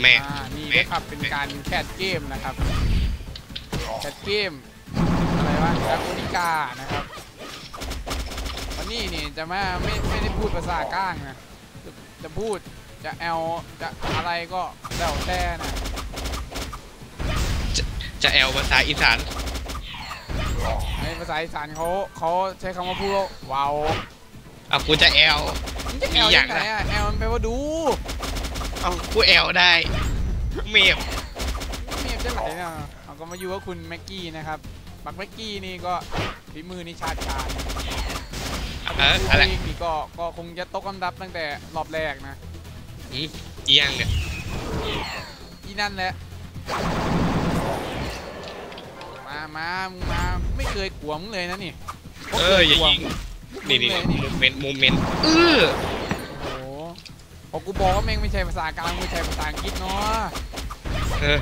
แม่อ่านี่ด้วยครับเป็นการแคสเกมนะครับแคสเกมอะไรวะดาโกนิกานะครับ วันนี้นี่จะมาไม่ไม่ได้พูดภาษากลางนะจะจะพูด จะแอลจะอะไรก็แล้วแต่นะจะแอลภาษาอีสานในภาษาอีสานเขาเขาใช้คำว่าพูดว่าว้าวเอากูจะแอลมันจะแอลมีอยัย่างงไงนะอะแอลมันแปลว่าดูเอากูแอลได้เมฟเมียจะไหลนะเราก็มาอยู่กับคุณแม็กกี้นะครับบักแม็กกี้นี่ก็ฝีมือนี่ชาติชาญเอออะไรเองนี่ก็ก็คงจะตกอันดับตั้งแต่รอบแรกนะ อืมอีหยังเนี่ยอีนั่นแหละ มามามึงมา ไม่เคยกลัวมึงเลยนะนี่เอออย่ายิงนี่นี่นี่นี่โมเมนต์โมเมนต์เออโอ้โหพอกูบอกว่าแม่งไม่ใช่ภาษากลางไม่ใช่ภาษาอังกฤษเนาะเออ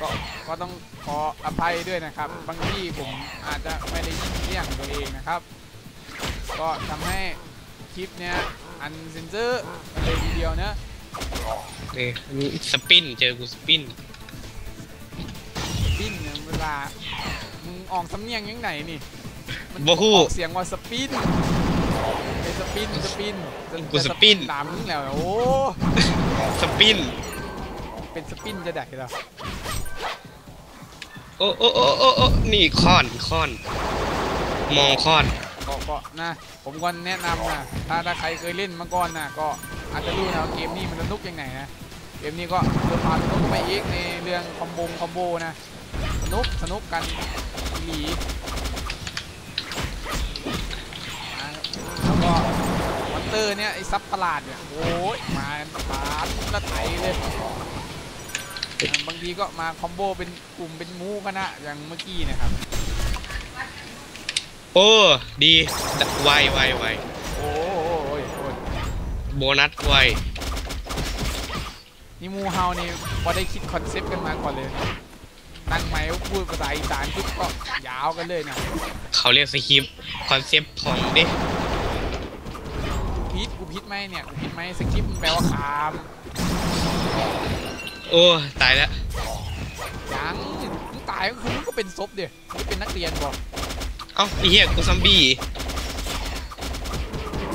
ก็ก็ต้องขออภัยด้วยนะครับ บางที่ผมอาจจะไม่ได้ยินเสียงตัวเองนะครับ ก็ทำให้คลิปเนี้ย อันเซนเซอร์กันเลยทีเดียวนะนี่สปินเจอกูสปินปิ้นเนี่ยเวลา มึงออกสำเนียงยังไงนี่ มันบ่ฮู้ออกเสียงว่าสปินเป็นสปินสปินจะกูสปินจะตามมึงแล้วโอ้ สปินเป็นสปินจะได้เหรอโอ้โอ้โอ้โอ้โอ้นี่คอนคอน มองคอน ก็ก็นะ ผมก็แนะนำนะถ้าถ้าใครเคยเล่นมาก่อนนะก็อาจจะรู้นะเกมนี้มันสนุกยังไงนะเกมนี้ก็เพิ่มความสนุกไปอีกในเรื่องคอมโบคอมโบนะสนุกสนุกกันอีหลีแล้วก็มอนเตอร์เนี่ยไอซับประหลาดเนี่ยโอ้ยมาปานละไถเลยบางทีก็มาคอมโบเป็นกลุ่มเป็นมูกันนะอย่างเมื่อกี้นะครับ โอ้ ดีไวไวไวโอ้ยโอ้ยโบนัสไวนี่มูเฮานี่พอได้คิดคอนเซปต์กันมาก่อนเลยนั่งไหมพูดภาษาอีสานปุ๊บก็ยาวกันเลยนะเขาเรียกสคริปต์คอนเซปต์ของดิพิษกูพิษไหมเนี่ยกูพิษไหมสคริปต์มันแปลว่าคามโอ้ตายแล้วยังมึงตายก็คือมึงก็เป็นศพเดียวมึงเป็นนักเรียนบอก เอ้าไอ้เหี้ยกูซัมบี้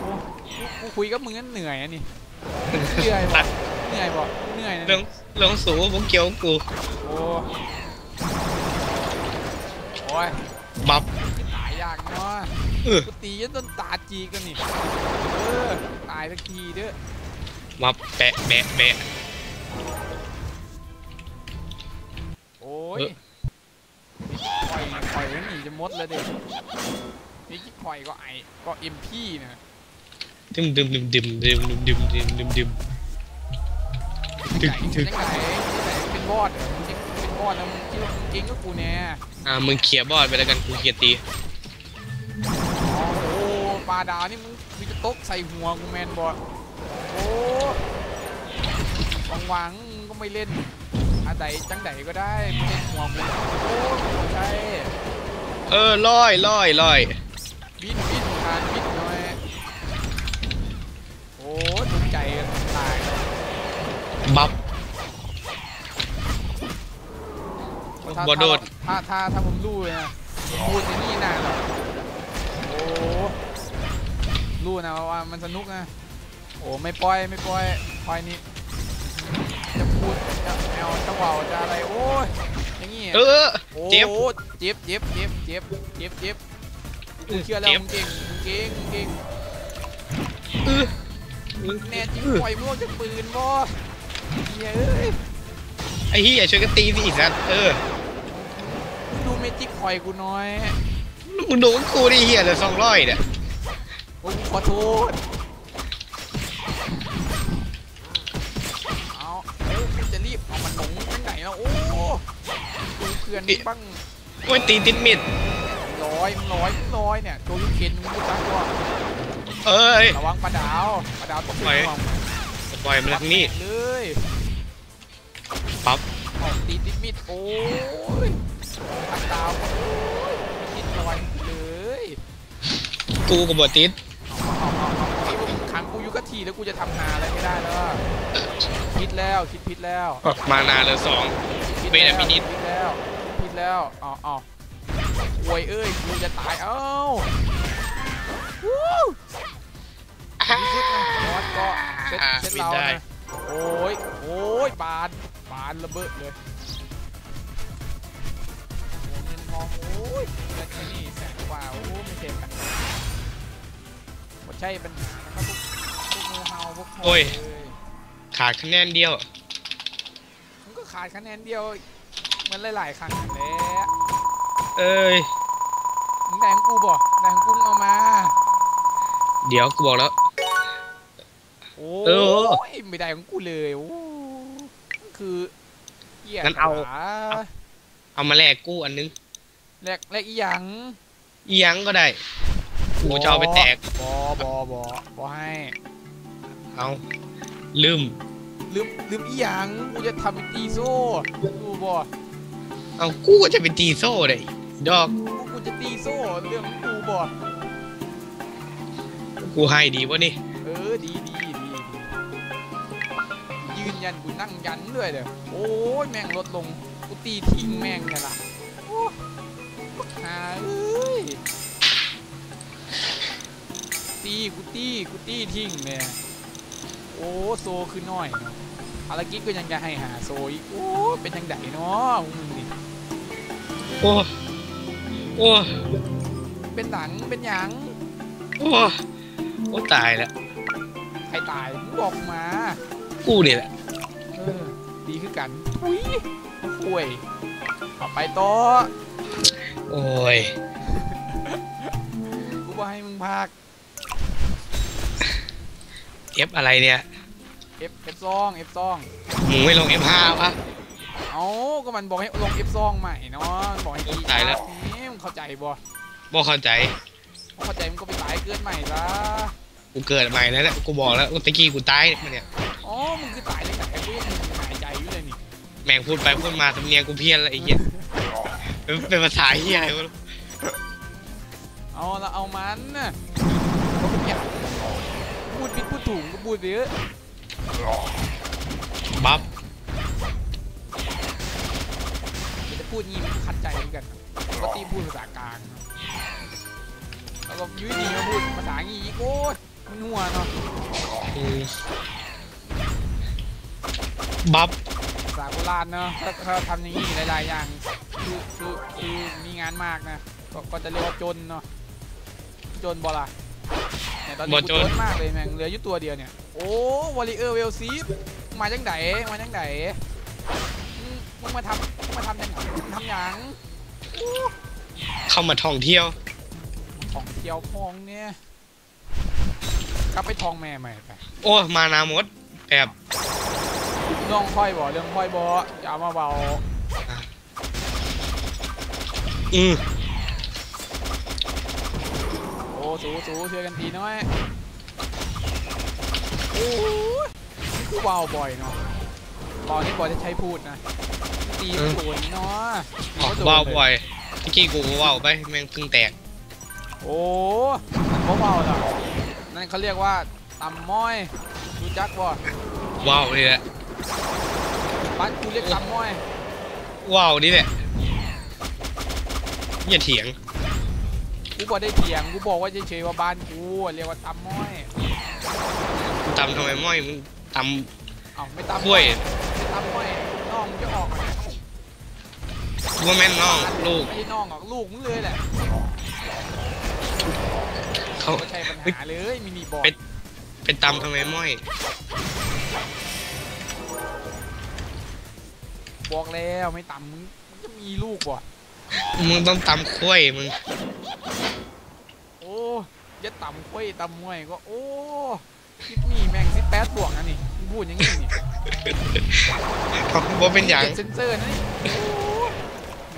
โอ้กูกูคุยกับมึงนั่นเหนื่อยอะนี่เหนื่อยบตัอกดเหนื่อยบอกเหนื่อยนะเรื่องเรื่องสูงบุกเกี่ยวกูโอ้โอ้ยบับตายยากเนาะเออกูตีจนต้นตาจีกันนี่เออตายสักทีเด้อบับแปะแปะแปะโอ้ยเออข่อยข่อยมันหนี จะมดแล้วเด็กนี่ที่ข่อยก็ไอก็เอ็มพีนะดึมดึมดึมดึมดึมดึมดึมดึมดึมดึมไก่เป็นยังไงเป็นบอสเหรอมึงจะเป็นบอสแล้วมึงคิดว่ามึงเก่งก็กูแน่อ่ามึงเคลียร์บอสไปแล้วกันกูเคลียร์ตีอ๋อโอ้ปลาดาวนี่มึงมึงจะตกใส่หัวกูแมนบอสโอ้หวังๆมึงก็ไม่เล่นอะไรจังใดก็ได้ไม่เล่นหัวกูโอ้ไม่ใช่ เออลอยลอยลอยบินบินทานบินหน่อยโอ้ถูกใจกันตายบับถ้าบ่โดด ถ้าถ้าถ้าผมรู้เลยนะผมพูดในนี่นานหรอกโอ้รู้นะว่ามันสนุกนะโอ้ไม่ปล่อยไม่ปล่อยปล่อยนี่จะพูดจะแอลจะเว่าจะอะไรโอ้ย อย่างงี้เออ โอ้เจ็บเจ็บเจ็บเจ็บเจ็บเจ็บเจ็บกูเชื่อแล้วเจ็บมึงเก่งมึงเก่งมึงเก่งเออแน่จริงปล่อยมึงออกจากปืนบ่เหี้ยเอ้ยไอ้เหี้ยช่วยกันตีสิอีกสัตว์เออมึงดูเมจิกคอยกูหน้อยมึงโดนกูดิเหี้ยเหลือสองร้อยเนี่ยโอ้กูขอโทษเอาเอ้ยมึงจะรีบเอามันหลงไปไหนแล้วโอ้ ดูเพื่อนบ้างโอ้ยตีติดมิดร้อยมึงร้อยมึงร้อยเนี่ยตัวลูกเคนมึงรู้จักตัวเอ้ยระวังปลาดาวปลาดาวตกไหวเป็นห่วงปล่อยมันทางนี้เลยปั๊บออกตีติดมิดโอ้ยอัดดาวโอ้ยมิดลอยเลยกูกับบติดเอาเอาเอาเอาไอ้พวกขังกูอยู่กับทีแล้วกูจะทำงานอะไรไม่ได้แล้วอะคิดแล้วคิดผิดแล้ว มานานเลยสองคิด เวทแล้วมินิคิดแล้วคิดผิดแล้วเอาเอาโวยเอ้ยกูจะตายเอ้าวู้ที่สุดนะบอสก็เซ็ตอ่าเซ็ตปิดเราได้นะโอ้ยโอ้ยปานปานระเบิดเลยโอ้เงินทองโอ้ยเงินแค่นี้แสนกว่าโอ้ไม่เจ็บกันหมดใช่ปัญหานะครับพวกพวกงูเห่าพวกโอ้ยเอ้ยขาดคะแนนเดียวมันก็ ขาดคะแนนเดียวเหมือนหลายๆครั้งนั่นแหละเอ้ยมึงได้ของกูบ่ได้ของกูมึงเอามา เดี๋ยวกูบอกแล้ว โอ้เออ ยไม่ได้ของกูเลยโอ้มันคือเหี้ยงั้นเอาขาเอามาแลกกูอันนึงแลกแลกอีหยังอีหยังก็ได้กูจะเอาไปแตกบอบอบอบอให้เอาลืม ลืมลืมอีหยังกูจะทำเป็นตีโซ่ดูบ่เอากูก็จะเป็นตีโซ่เลยดอกกูกูจะตีโซ่เรื่องของกูบ่กูให้ดีวะนี่เออดีดีดีดียืนยันกูนั่งยันด้วยเด้อโอ้ยแม่งลดลงกูตีทิ้งแม่งไงล่ะโอ้หาเอ้ยตีกูตีกูตีทิ้งเนี่ยโอ้โซคือน้อยเนาะภารกิจก็ยังจะให้หาโซอีกโอ้เป็นยังไงเนาะมึงนี่โอ้โอ้เป็นหนังเป็นหยังโอ้โอ้ตายแล้วใครตายมึงบอกมากูเนี่ยแหละเออดีคือกันอุ้ยป่วยเอาไปต่อโอ้ยกูบอกให้มึงพาก เอฟอะไรเนี่ยเอฟเอฟซองเอฟซองมึงไม่ลง F5 วะเอาก็มันบอกให้ลงเอฟซองใหม่เนาะมันบอกให้ดีตายแล้ว นี่มึงเข้าใจบ่บ่เข้าใจ มึงเข้าใจมึงก็ไปตายเกินใหม่ซะกูเกิดใหม่แล้วเนี่ยกูบอกแล้วตะกี้กูตายมาเนี่ย อ๋อมึงคือตายเลยแต่กูยังมึงหายใจอยู่เลยนี่แม่งพูดไปพูดมาสำเนียงกูเพี้ยนแล้วไอ้เหี้ยเป็นเป็นภาษาเหี้ยอะไรวะเอาละเอามันน่ะก็เป็นอย่าง พูดผิดพูดถูกก็พูดไปเยอะบัฟจะพูดงี้มันขัดใจเหมือนกันปกติพูดภาษากลางแล้วก็อยุ้ยดีมาพูดภาษางี้อีกโอ้ยมันนัวเนาะอืมบัฟภาษาโบราณเนาะถ้าถ้าทำอย่างนี้หลายๆอย่างคือคือคือมีงานมากนะก็ก็จะเรียกว่าจนเนาะจนบอล่ะ เนี่ยตอนนี้กูจนมากเลยแม่งเหลืออยู่ตัวเดียวเนี่ย โอ้วอลเลเออร์เวลซีฟมาจังไดมาจังไดมึงมึงมาทำมึงมาทำยังมึงทำหยังเข้ามาท่องเที่ยวของเที่ยวพองเนี่ยกลับไปทองแม่ใหม่ไปโอ้มานาหมดแบบเรื่องค่อยบ่เรื่องค่อยบ่อย่าเอามาเบาอืมโอ้ สูสูช่วยกันทีน้อยโอ้ยนี่คือเบาบ่อยเนาะตอนนี้บ่อยจะใช้พูดนะตีมันโนเนาะออกก็โดนว้าวบ่อยตะกี้กูก็ว้าวไปแม่งพิ่งแตกโอ้มันเบาๆเหรอนั่นเขาเรียกว่าตำม้อยรู้จักบ่ว้าวนี่แหละบ้านกูเรียกตำม้อยว้าวนี่แหละอย่าเถียง กูบอกได้เถียงกูบอกว่าเฉยๆว่าบ้านกูเรียกว่าตำม้อยมึงตำทำไมม้อยมึงตเอ้าไม่ตำำกล้วยไม่ตำม้อยน้องมึงจะออกมาว่าแม่นน้องลูกไม่ใช่น้องหรอกลูกมึงเลยแหละเขาไม่ใช่ปัญหาเลยมินิบอลเป็นเป็นตำทำไมม้อยบอกแล้วไม่ตำมึงมึงจะมีลูกบ่มึงต้องตำกล้วยมึงโอ้ยะตำกล้วยตำมวยก็ โอ้คิดนี่แม่งสิแปดบวกนะนี่มึงพูดอย่างนี้นี่ว่าเป็นอย่างเซนเซอร์นะนี่โอ้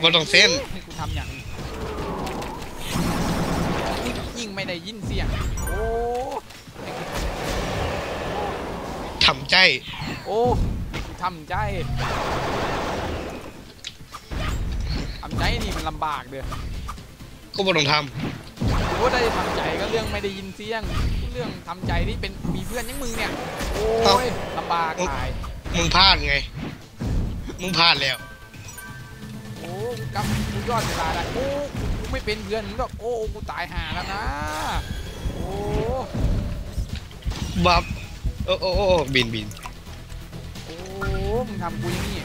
บ่ต้องเซ็นให้กูทำอย่างนี้ยิ่งไม่ได้ยินเสียง โอ้ให้กูทำใจ โอ้กูทำใจทำใจนี่มันลำบากเด้อก็บ่ต้องทกู ว่าได้ทำใจก็เรื่องไม่ได้ยินเสียง เรื่องทำใจที่เป็นมีเพื่อนอยังมึงเนี่ย โอ้ยลำบากตายำมึงพลาดไง มึงพลาดแล้ว โอ้กูกำกูยอดเวลาได้โอ้กูไม่เป็นเพื่อนมึงหรอกโอ้กูตายห่าแล้วนะ โอ้บับโอ้โอ้โอ้โอ้บินบินโอ้มึงทำกูอย่างนี้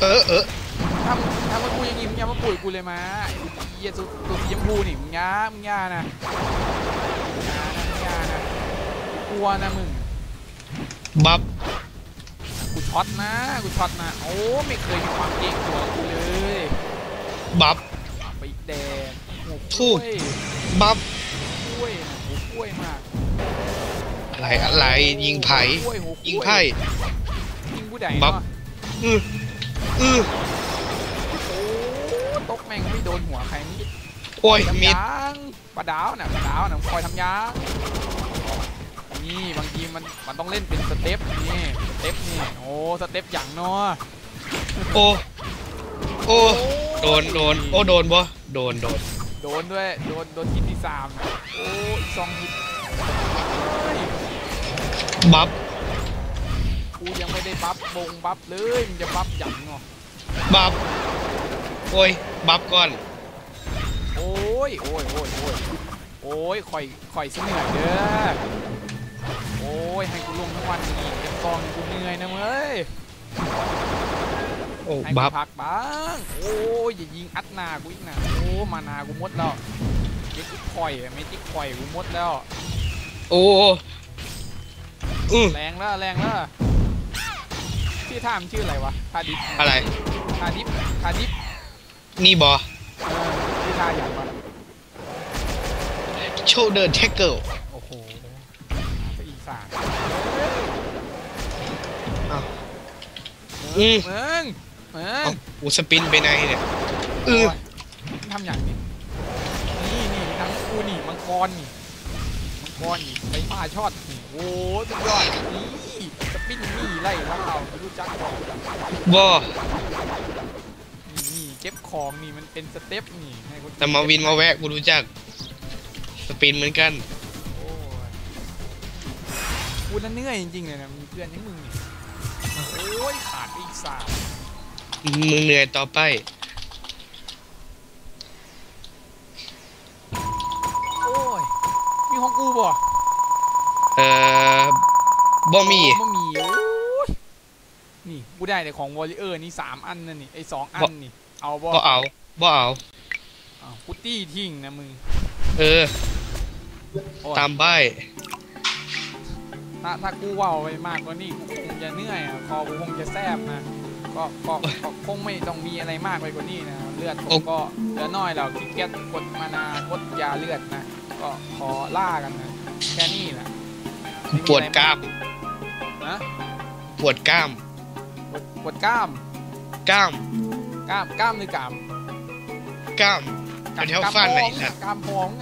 เออเออ ทำทำกับกูอย่างนี้มึงอย่ามาปุ๋ยกูเลยมาไอ้เหี้ยตัวตัวสีชมพูนี่มึงอยามึงอยานะมึงอยานะมึงอยานะกลัวนะมึงบับกูช็อตนะกูช็อตนะโอ้ไม่เคยมีความเก่งตัวกูเลยบับไปแดงหัวถูกกล้วยบับกล้วยนะหัวกล้วยมากอะไรอะไรยิงไผ่หัวกล้วยหัวกล้วยยิงไผ่ยิงผู้ใดบับเอืออืออ แม่งไม่โดนหัวใครนี่โอ้ยทำมิดยางปลาดาวน่ะปลาดาวน่ะคอยทำยางนี่บางทีมันมันต้องเล่นเป็นสเต็ปนี่สเต็ปนี่โอ้สเต็ปอย่างเนาะโอ้โอ้โดนโดนโอ้โดนบ่โดนโดนโดนด้วยโดนโดนฮิตที่สามน่ะโอ้อีกสองฮิตเฮ้ยบับกูยังไม่ได้บัฟบงบัฟเลยมึงจะบัฟหยังเนาะบับ โอ้ย บับก่อน โอ้ย โอ้ย โอ้ย โอ้ย โอ้ยข่อยข่อยสิเหนื่อยเด้อ โอ้ย ให้กูลงทั้งวันนี่เก็บกองกูเหนื่อยนะเว้ยโอ้ให้กูบับพักบ้าง โอ้ย อย่ายิงอัดหนากูอีกนะโอ้มานากูหมดแล้วเด็กกูข่อยไม่จิกข่อยกูหมดแล้ว โอ้อือแรงแล้วแรงแล้วชื่อท่ามนชื่ออะไรวะทาดิฟอะไร ทาดิฟทาดิฟ นี่บอเออชื่อท่าอย่างวะโชเดอร์เทคเกิลโอ้โหไปอีสานอ้าวมึอืงมมึงมึงเอ้ากูสปินไปไหนเนี่ยเออโยมึงทำอย่างนี้นี่นี่ทั้งกูนี่มังกรนี่มังกรนี่ไฟฟ้าช็อตนี่โอ้สุดยอดนี่สปินนี่ไล่แล้วเราไม่รู้จักหรอกบอนี่นี่เก็บ ของนี่มันเป็นสเต็ปนี่ให้คนแต่มาวินมาแวะกูรู้จัก สปินเหมือนกันโอ้ยกูน่ะเหนื่อยจริงๆเลยนะมีเพื่อนอยังมึงนี่โอ้ยขาดไปอีกสามมึงเหนื่อยต่อไป โอ้ยมีของกูบ่เอ่อบ่มี บ่มีโอ้ยนี่กูได้แต่ของวอลเลเยอร์นี่สามอันนั่นนี่ไอ้สองอันนี่ เอาบ่บ่เอาบ่เอาอ้าวกูตี้ทิ้งนะมึง เออโอ้ยตามใบถ้าถ้ากูเว่าไปมากกว่านี้กูคงจะเหนื่อยอะคอกูคงจะแซบนะก็ก็ก็คงไม่ต้องมีอะไรมากไปกว่านี้นะเลือดผมก็เหลือน้อยแล้วขี้เกียจกดมานากดยาเลือดนะก็ขอล่ากันนะแค่นี้แหละไม่มีปวดอะไรกล้ามนะปวดกล้ามปวดปวดกล้ามกล้ามก ล้ามกล้ามหรือกล้ามกล้ามแถวๆฟันไหนกล้ามสัตว์ กล้ามพองอะ